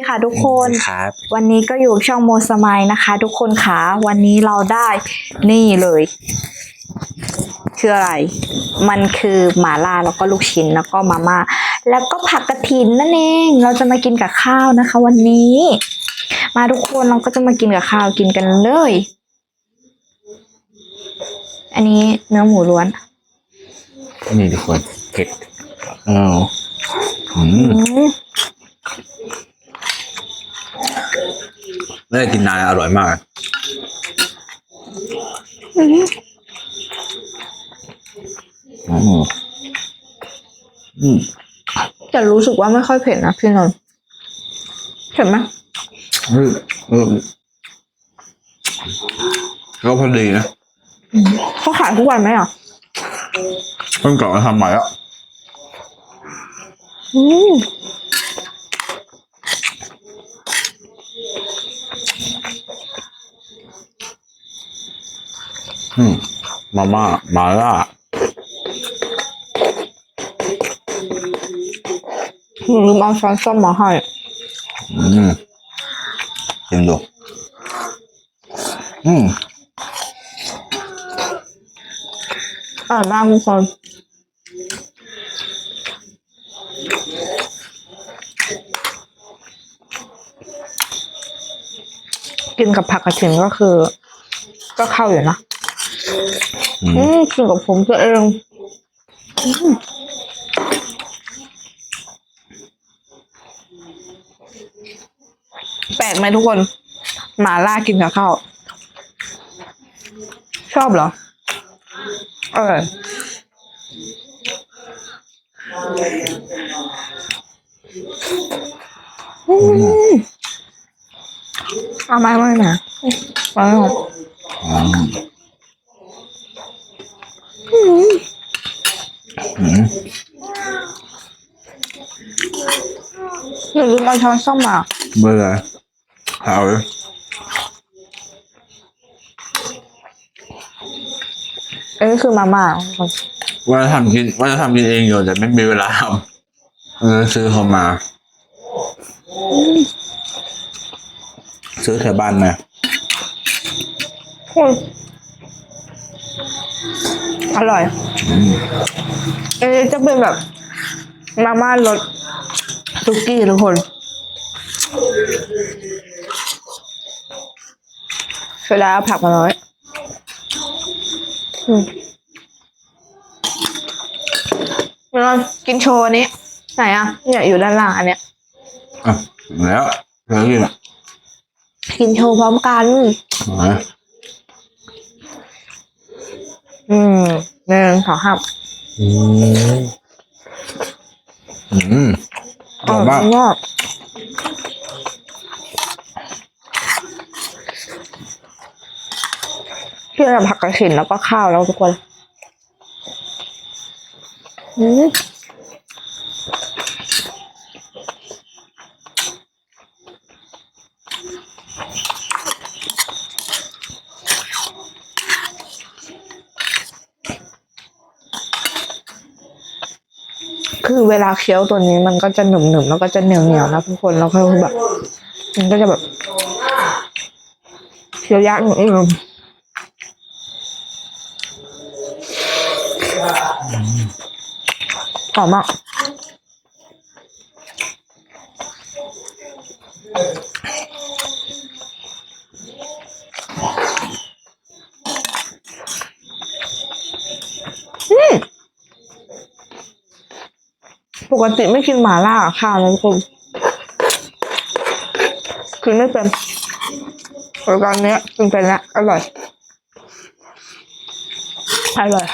ดีค่ะทุกคน ครับวันนี้ก็อยู่ช่องโมสมายนะคะ ทุกคนค่ะวันนี้เราได้นี่เลย คืออะไร มันคือหมาล่าแล้วก็ลูกชิ้นแล้วก็มาม่าแล้วก็ผักกระถินนั่นเอง เราจะมากินกับข้าวนะคะ วันนี้ มาทุกคนเราก็จะมากินกับข้าวกินกันเลย อันนี้เนื้อหมูล้วน นี่ทุกคนเผ็ดอ้าวอืม อืม ไม่ได้กินนานอร่อยมากอืมอืมอืมแต่รู้สึกว่าไม่ค่อยเผ็ดนะพี่นนท์เผ็ดไหมเออเออก็พอดีนะเขาขายทุกวันไหมอะเพิ่งกลับมาทำใหม่แล้วอืม อืมมาม่ามาล่าหนูลืมเอาช้อนส้อมมาให้ อืมชิมดูอืมอร่อยมากทุกคนกินกับผักกระเทียมก็คือ ก็เข้าอยู่นะ อืมอืมกินกับผมตัวเองอืมแปลกไหมทุกคนหมาล่ากินกับข้าวชอบเหรอเออร่อยอืมเอาไม้มาหน่อยมาหน่อย อืมอืม อ ย่าลืมเอาช้อนส้อมมาเบื่อเอาเลยอันนี้คือมาม่าว่าจะทำกินว่าจะทำกินเองอยู่แต่ไม่มีเวลาทำเลยซื้อเขามา ซื้อแถวบ้านมาอืมอร่อยอันนี้จะเป็นแบบมาม่ารส ซุกี้ทุกคนเวลาเอาผักมาน้อยอืมเวลากินโชว์อันนี้ ไหนอะเนี่ยอยู่ด้านล่างอันเนี้ยอะแล้วแล้วกินอะกินโชว์พร้อมกันไหนอืมหนึ่งสองห้าอืมอืม หอมมากมากเพื่อนผักกระถินแล้วก็ข้าวแล้วทุกคน อืม คือเวลาเคี้ยวตัวนี้มันก็จะหนึบๆแล้วก็จะเหนียวๆนะทุกคนแล้วก็คือแบบมันก็จะแบบเคี้ยวยากนิดนึงหอมมาก กติไม่กินหมาล่ากับข้าวนะทุกคนคือไม่เป็นแต่ตอนนี้ยกินเป็นแล้วอร่อย อร่อย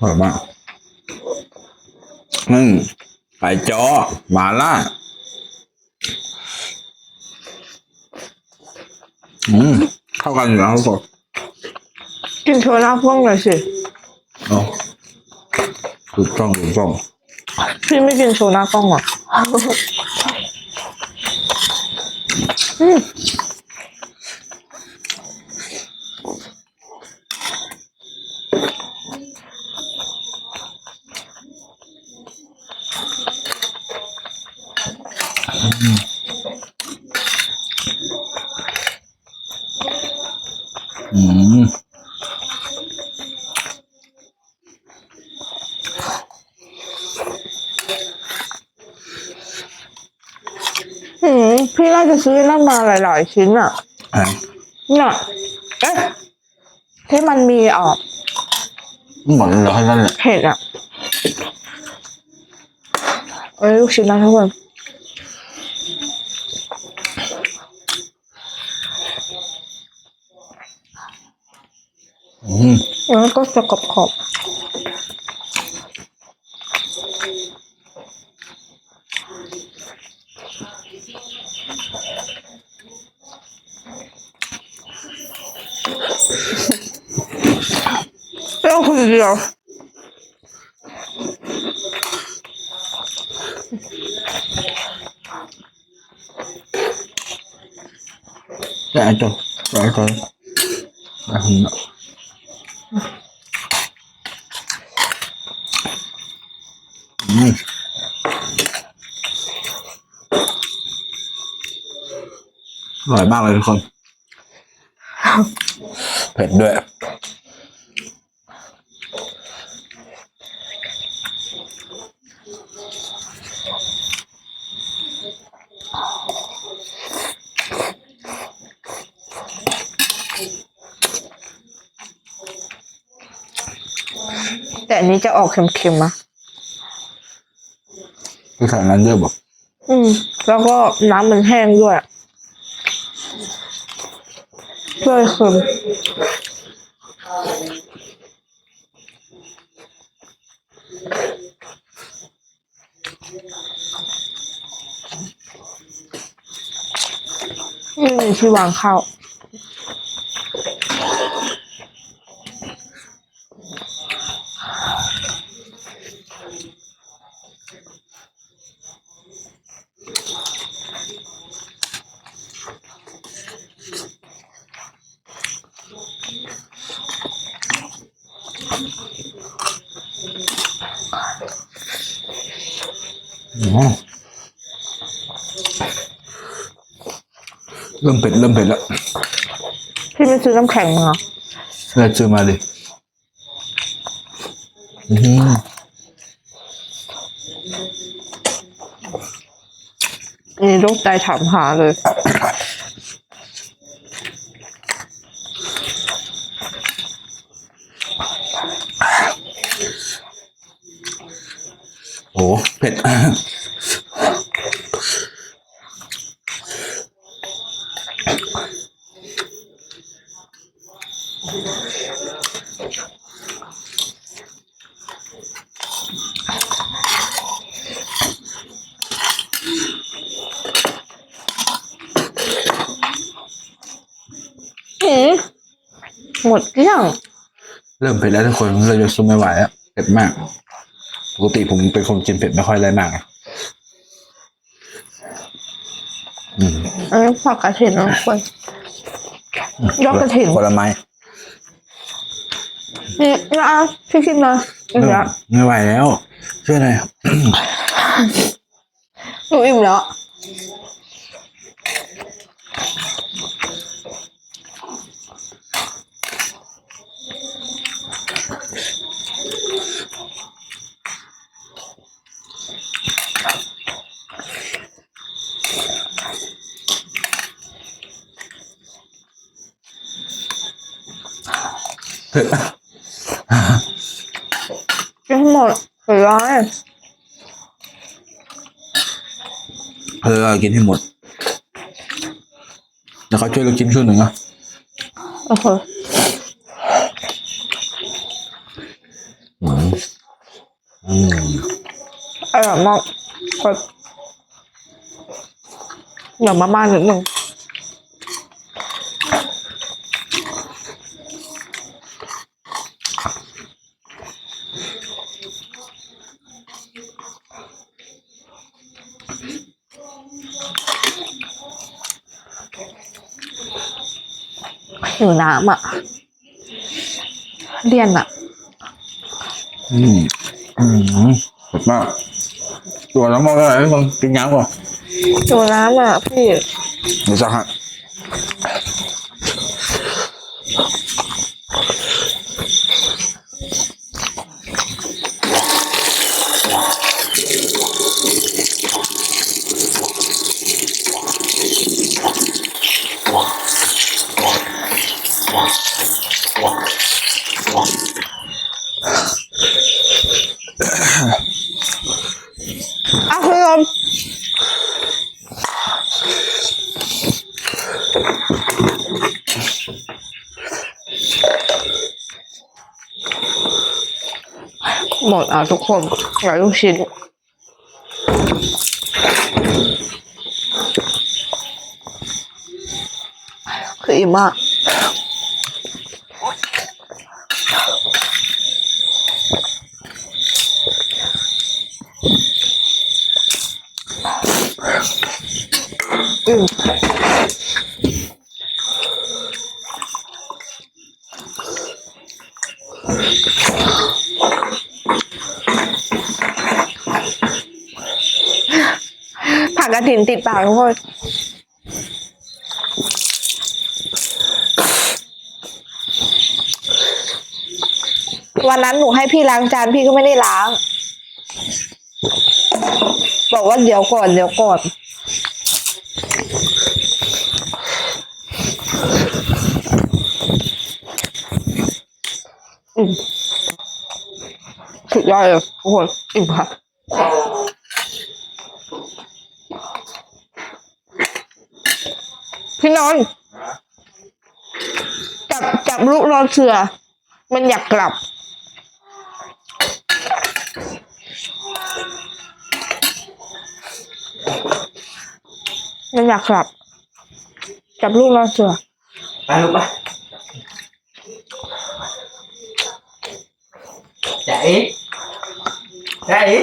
อร่อยมากนึ่งไก่จอหมาล่า อืมเข้ากันอยู่แล้วครับผมกินโชว์หน้าพ่วงสิ เนาะถูกต้องถูกต้อพี่ไม่กินโชว์หน้ากล้องออือืม อืมพี่น่าจะซื้อนั่นมาหลายๆชิ้นอะอะเนี่ยเอ๊ะที่มันมีออกหมดเลยเหรอแค่นั้นแหละเห็ดอะเอ้ยลูกชิ้นนะทุกคน มแล้วก็จะกรอบขอบเรื่องคนเดียวแต่ไอ้ตัวแต่ไอ้ตัวไอ้คนน่ะอืมอร่อยมากเลยทุกคน เผ็ดด้วย แต่อันนี้จะออกเค็มๆนะ คือใส่นั้นเยอะบอกอืม แล้วก็น้ำมันแห้งด้วยด้วยเค็มไม่มีที่วางข้าว เริ่มเผ็ดเริ่มเผ็ดแล้ว พี่ไม่ซื้อน้ำแข็งมาเหรอเลยซื้อมาดิอืมนี่ลูกใจถามหาเลย โอ้เผ็ดหมดเกลี้ยง เริ่มเผ็ดแล้วทุกคนเราจะสู้ไม่ไหวแล้วเผ็ดมาก ปกติผมเป็นคนกินเผ็ดไม่ค่อยได้มากอะอืมอันนี้ผักกระถิ่นนะทุกคนยอดกระถิ่นผลไม้นี่นะพี่คิดนะอิ่มแล้วไม่ไหวแล้วช่วยหน่อย หนูอิ่มแล้ว เผ็ดกินให้หมดเหลือเออกินให้หมดเดี๋ยวเขาช่วยเรากินช่วยหนึ่งอะโอเคอืมอืมอร่อยมากก็เดี๋ยวมาม่านิดนึง หิวน้ำอะเรียนอะอืมอืมเผ็ดมากตัวน้ำมันอะไรทุกคนกินน้ำก่อนหิวน้ำอะพี่เดี๋ยวสักฮะ อะคุณผมหมดอะทุกคนหลายลูกชิ้นคืออิ่มมาก ผักกระถินติดปากทุกคนวันนั้นหนูให้พี่ล้างจานพี่ก็ไม่ได้ล้าง บอกว่าเดี๋ยวก่อนเดี๋ยวก่อน อืมสุด ยอดเลยทุกคนอิ่มค่ะพี่นอนจับจับลูกรอนเสือ มันอยากกลับ มันอยากกลับ จับลูกรอนเสือไปลูกไปจ่าเอ๊ะ จ่าเอ๊ะ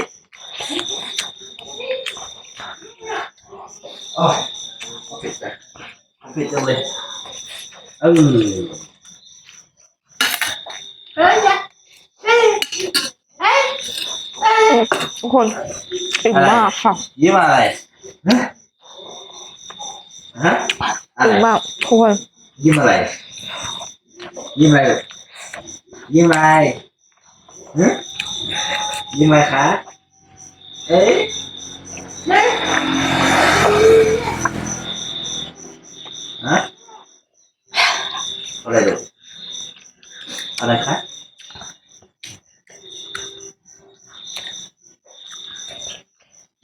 โอ้ยเอาปิดไปเอาปิดจังเลยเออทุกคนอิ่มมากค่ะยิ้มอะไรฮะฮะอะไรอิ่มมากทุกคนยิ้มอะไร ยิ้มอะไรลูกยิ้มอะไรฮะ ยิ้มอะไรคะเอ๊ะฮะอะไรลูกอะไรคะ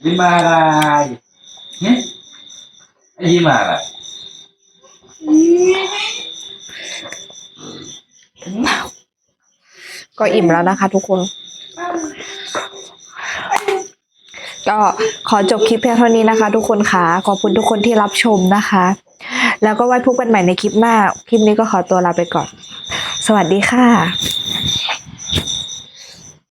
ยิ้มอะไรฮะยิ้มอะไรก็อิ่มแล้วนะคะทุกคน ก็ขอจบคลิปเพียงเท่านี้นะคะ ทุกคนค่ะขอบคุณทุกคนที่รับชมนะคะ แล้วก็ไว้พบกันใหม่ในคลิปหน้า คลิปนี้ก็ขอตัวลาไปก่อน สวัสดีค่ะ